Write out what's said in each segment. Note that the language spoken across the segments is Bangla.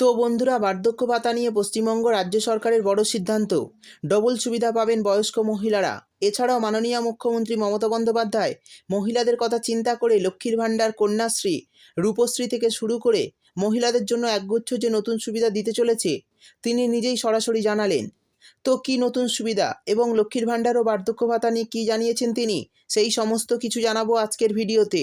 তো বন্ধুরা, বার্ধক্য ভাতা নিয়ে পশ্চিমবঙ্গ রাজ্য সরকারের বড় সিদ্ধান্ত। ডবল সুবিধা পাবেন বয়স্ক মহিলারা। এছাড়াও মাননীয় মুখ্যমন্ত্রী মমতা বন্দ্যোপাধ্যায় মহিলাদের কথা চিন্তা করে লক্ষ্মীর ভাণ্ডার, কন্যাশ্রী, রূপশ্রী থেকে শুরু করে মহিলাদের জন্য একগুচ্ছ যে নতুন সুবিধা দিতে চলেছে, তিনি নিজেই সরাসরি জানালেন। তো কি নতুন সুবিধা এবং লক্ষ্মীর ভাণ্ডার ও বার্ধক্য ভাতা নিয়ে কী জানিয়েছেন তিনি? সেই সমস্ত কিছু জানাব আজকের ভিডিওতে।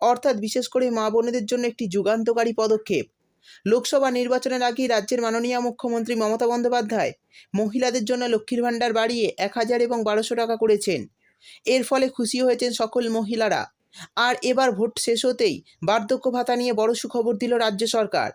অর্থাৎ বিশেষ করে মা বোনেদের জন্য একটি যুগান্তকারী পদক্ষেপ। লোকসভা নির্বাচনের আগে রাজ্যের মাননীয় মুখ্যমন্ত্রী মমতা বন্দ্যোপাধ্যায় মহিলাদের জন্য লক্ষ্মীর ভাণ্ডার বাড়িয়ে এক হাজার এবং বারোশো টাকা করেছেন। এর ফলে খুশি হয়েছেন সকল মহিলারা। আর এবার ভোট শেষ হতেই বার্ধক্য ভাতা নিয়ে বড় সুখবর দিল রাজ্য সরকার।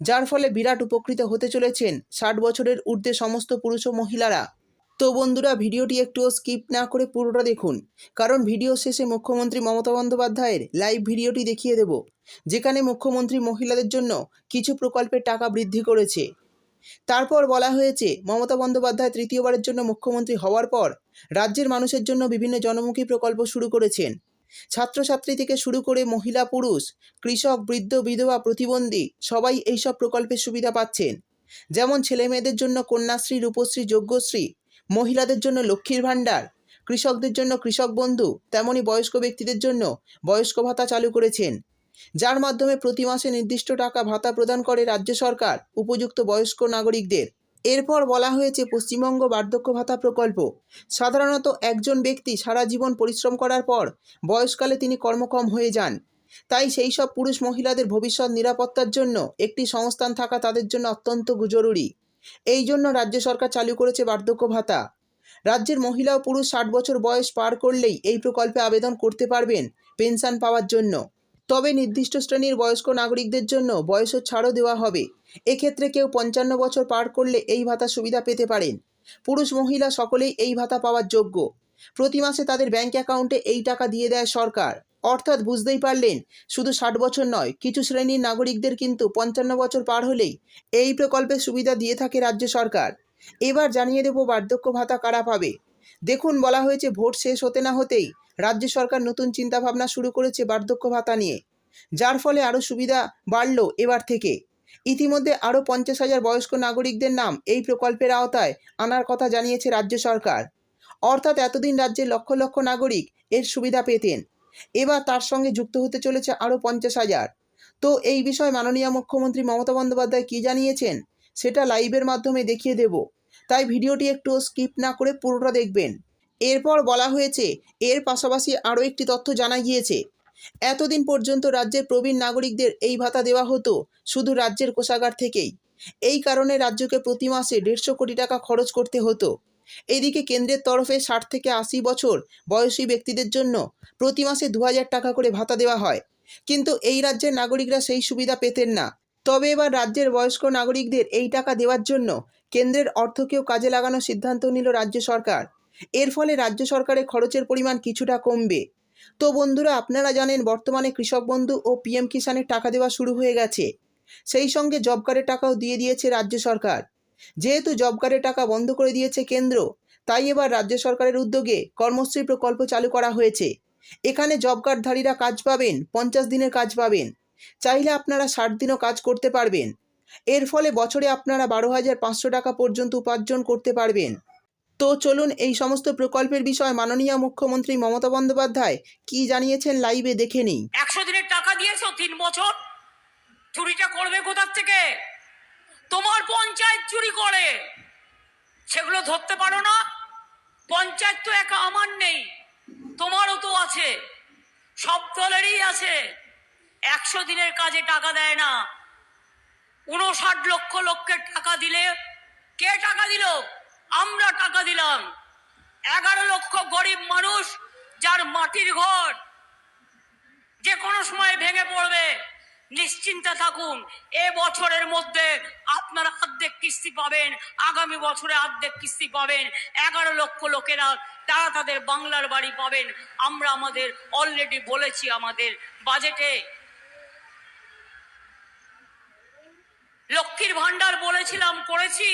যার ফলে বিরাট উপকৃত হতে চলেছেন ষাট বছরের ঊর্ধ্বে সমস্ত পুরুষ ও মহিলারা। তো বন্ধুরা, ভিডিওটি একটুও স্কিপ না করে পুরোটা দেখুন। কারণ ভিডিও শেষে মুখ্যমন্ত্রী মমতা বন্দ্যোপাধ্যায়ের লাইভ ভিডিওটি দেখিয়ে দেব, যেখানে মুখ্যমন্ত্রী মহিলাদের জন্য কিছু প্রকল্পের টাকা বৃদ্ধি করেছে। তারপর বলা হয়েছে, মমতা বন্দ্যোপাধ্যায় তৃতীয়বারের জন্য মুখ্যমন্ত্রী হওয়ার পর রাজ্যের মানুষের জন্য বিভিন্ন জনমুখী প্রকল্প শুরু করেছেন। ছাত্রছাত্রী থেকে শুরু করে মহিলা, পুরুষ, কৃষক, বৃদ্ধ, বিধবা, প্রতিবন্ধী সবাই এইসব প্রকল্পের সুবিধা পাচ্ছেন। যেমন ছেলেমেয়েদের জন্য কন্যাশ্রী, রূপশ্রী, যজ্ঞশ্রী মহিলাদের জন্য লক্ষ্মীর ভাণ্ডার, কৃষকদের জন্য কৃষক বন্ধু, তেমনি বয়স্ক ব্যক্তিদের জন্য বয়স্ক ভাতা চালু করেছেন। যার মাধ্যমে প্রতি মাসে নির্দিষ্ট টাকা ভাতা প্রদান করে রাজ্য সরকার উপযুক্ত বয়স্ক নাগরিকদের। এরপর বলা হয়েছে পশ্চিমবঙ্গ বার্ধক্য ভাতা প্রকল্প। সাধারণত একজন ব্যক্তি সারা জীবন পরিশ্রম করার পর বয়সকালে তিনি কর্মক্ষম হয়ে যান। তাই সেই সব পুরুষ মহিলাদের ভবিষ্যৎ নিরাপত্তার জন্য একটি সংস্থান থাকা তাদের জন্য অত্যন্ত জরুরি। এই জন্য রাজ্য সরকার চালু করেছে বার্ধক্য ভাতা। রাজ্যের মহিলা ও পুরুষ ষাট বছর বয়স পার করলেই এই প্রকল্পে আবেদন করতে পারবেন পেনশন পাওয়ার জন্য। তবে নির্দিষ্ট শ্রেণির বয়স্ক নাগরিকদের জন্য বয়সের ছাড়ও দেওয়া হবে। এক্ষেত্রে কেউ পঞ্চান্ন বছর পার করলে এই ভাতা সুবিধা পেতে পারেন। পুরুষ মহিলা সকলেই এই ভাতা পাওয়ার যোগ্য। প্রতি মাসে তাদের ব্যাংক অ্যাকাউন্টে এই টাকা দিয়ে দেয় সরকার। অর্থাৎ বুঝতেই পারলেন, শুধু ষাট বছর নয়, কিছু শ্রেণির নাগরিকদের কিন্তু পঞ্চান্ন বছর পার হলেই এই প্রকল্পের সুবিধা দিয়ে থাকে রাজ্য সরকার। এবার জানিয়ে দেব বার্ধক্য ভাতা কারা পাবে। দেখুন, বলা হয়েছে ভোট শেষ হতে না হতেই রাজ্য সরকার নতুন চিন্তাভাবনা শুরু করেছে বার্ধক্য ভাতা নিয়ে। যার ফলে আরও সুবিধা বাড়ল এবার থেকে। ইতিমধ্যে আরও পঞ্চাশ হাজার বয়স্ক নাগরিকদের নাম এই প্রকল্পের আওতায় আনার কথা জানিয়েছে রাজ্য সরকার। অর্থাৎ এতদিন রাজ্যের লক্ষ লক্ষ নাগরিক এর সুবিধা পেতেন। এবার তার সঙ্গে যুক্ত হতে চলেছে আরও পঞ্চাশ হাজার। তো এই বিষয়ে মাননীয় মুখ্যমন্ত্রী মমতা বন্দ্যোপাধ্যায় কী জানিয়েছেন? সেটা লাইভের মাধ্যমে দেখিয়ে দেব। তাই ভিডিওটি একটু স্কিপ না করে পুরোটা দেখবেন। এরপর বলা হয়েছে, এর পাশাপাশি আরও একটি তথ্য জানা গিয়েছে। এতদিন পর্যন্ত রাজ্যের প্রবীণ নাগরিকদের এই ভাতা দেওয়া হতো শুধু রাজ্যের কোষাগার থেকেই। এই কারণে রাজ্যকে প্রতি মাসে দেড়শো কোটি টাকা খরচ করতে হতো। এদিকে কেন্দ্রের তরফে ষাট থেকে আশি বছর বয়সী ব্যক্তিদের জন্য প্রতি মাসে দু হাজার টাকা করে ভাতা দেওয়া হয়। কিন্তু এই রাজ্যের নাগরিকরা সেই সুবিধা পেতেন না। তবে এবার রাজ্যের বয়স্ক নাগরিকদের এই টাকা দেওয়ার জন্য কেন্দ্রের অর্থকেও কাজে লাগানোর সিদ্ধান্ত নিল রাজ্য সরকার। এর ফলে রাজ্য সরকারের খরচের পরিমাণ কিছুটা কমবে। তো বন্ধুরা, আপনারা জানেন বর্তমানে কৃষক বন্ধু ও পিএম কিষানের টাকা দেওয়া শুরু হয়ে গেছে। সেই সঙ্গে জব কার্ডের টাকাও দিয়ে দিয়েছে রাজ্য সরকার। যেহেতু জব কার্ডের টাকা বন্ধ করে দিয়েছে কেন্দ্র, তাই এবার রাজ্য সরকারের উদ্যোগে কর্মশ্রী প্রকল্প চালু করা হয়েছে। এখানে জব কার্ডধারীরা কাজ পাবেন, পঞ্চাশ দিনের কাজ পাবেন। চাইলে আপনারা ষাট দিনও কাজ করতে পারবেন। এর ফলে বছরে আপনারা বারো হাজার পাঁচশো টাকা পর্যন্ত উপার্জন করতে পারবেন। তো চলুন এই সমস্ত প্রকল্পের বিষয়ে মাননীয় মুখ্যমন্ত্রী মমতা বন্দ্যোপাধ্যায় কি জানিয়েছেন লাইভে দেখে নিই। একশো দিনের টাকা দিয়েছ তিন বছর? চুরিটা করবে কোথার থেকে? তোমার পঞ্চায়েত চুরি করে। সেগুলো ধরতে পারো না। পঞ্চায়েত তো একা আমার নেই, তোমারও তো আছে। সব দলেরই আছে। একশো দিনের কাজে টাকা দেয় না। উনষাট লক্ষ লক্ষের টাকা দিলে কে টাকা দিল? আমরা টাকা দিলাম। এগারো লক্ষ গরিব মানুষ যার মাটির ঘর যে কোনো সময় ভেঙে পড়বে। নিশ্চিন্তে থাকুন। এ বছরের মধ্যে আপনারা অর্ধেক কিস্তি পাবেন, আগামী বছরে অর্ধেক কিস্তি পাবেন। এগারো লক্ষ লোকেরা তারা তাদের বাংলার বাড়ি পাবেন। আমরা আমাদের অলরেডি বলেছি আমাদের বাজেটে লক্ষ্মীর ভান্ডার বলেছিলাম, করেছি।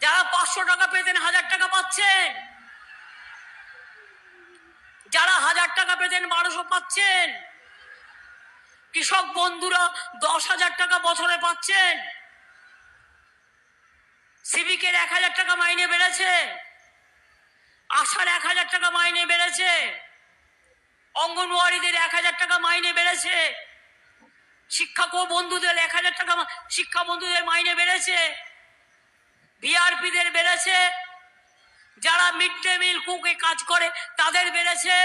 যারা পাঁচশো টাকা পেতেন হাজার টাকা পাচ্ছেন। যারা হাজার টাকা পেতেন বারোশো পাচ্ছেন। কৃষক বন্ধুরা দশ হাজার টাকা বছরে পাচ্ছেন। সিভিকের এক হাজার টাকা মাইনে বেড়েছে। আশার এক হাজার টাকা মাইনে বেড়েছে। অঙ্গনওয়াড়িদের এক হাজার টাকা মাইনে বেড়েছে। শিক্ষক বন্ধুদের এক হাজার টাকা শিক্ষা বন্ধুদের মাইনে বেড়েছে। বিআরপিদের বেড়েছে। যারা মিড ডে মিল কুকে কাজ করে, তাদের বেড়েছে।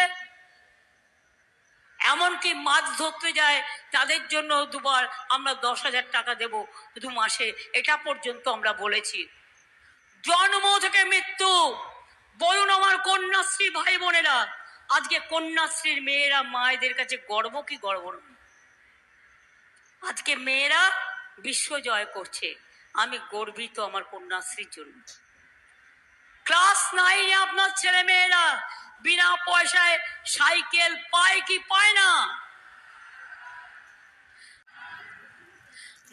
এমনকি মাছ ধরতে যায়, তাদের জন্য দুবার আমরা দশ হাজার টাকা দেব দু মাসে। এটা পর্যন্ত আমরা বলেছি। জন্ম থেকে মৃত্যু। বলুন আমার কন্যাশ্রী ভাই বোনেরা, আজকে কন্যাশ্রীর মেয়েরা মায়েদের কাছে গর্ব কি গর্ব আজকে মেয়েরা বিশ্ব জয় করছে। আমি গর্বিত আমার কন্যাশ্রীর জন্য। ক্লাস নাইনে আপনার ছেলে মেয়েরা বিনা পয়সায় সাইকেল পায় কি পায় না?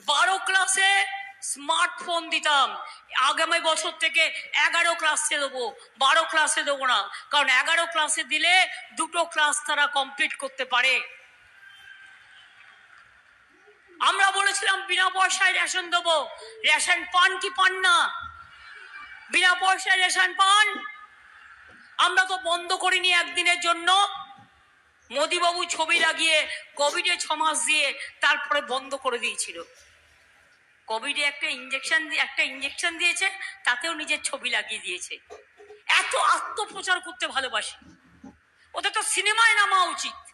বারো ক্লাসে স্মার্টফোন দিতাম। আগামী বছর থেকে এগারো ক্লাসে দেবো। বারো ক্লাসে দেবো না। কারণ এগারো ক্লাসে দিলে দুটো ক্লাস তারা কমপ্লিট করতে পারে। আমরা বলেছিলাম, বিনা পয়সায় রেশন দেবো। রেশন পান কি পান না? বিনা পয়সায় রেশন পান? আমরা তো বন্ধ করিনি একদিনের জন্য। মোদিবাবু ছবি লাগিয়ে কোভিডে ছ মাস দিয়ে তারপরে বন্ধ করে দিয়েছিল। কোভিডে একটা ইঞ্জেকশন একটা ইঞ্জেকশন দিয়েছে, তাতেও নিজের ছবি লাগিয়ে দিয়েছে। এত আত্মপ্রচার করতে ভালোবাসে। ওদের তো সিনেমায় নামা উচিত।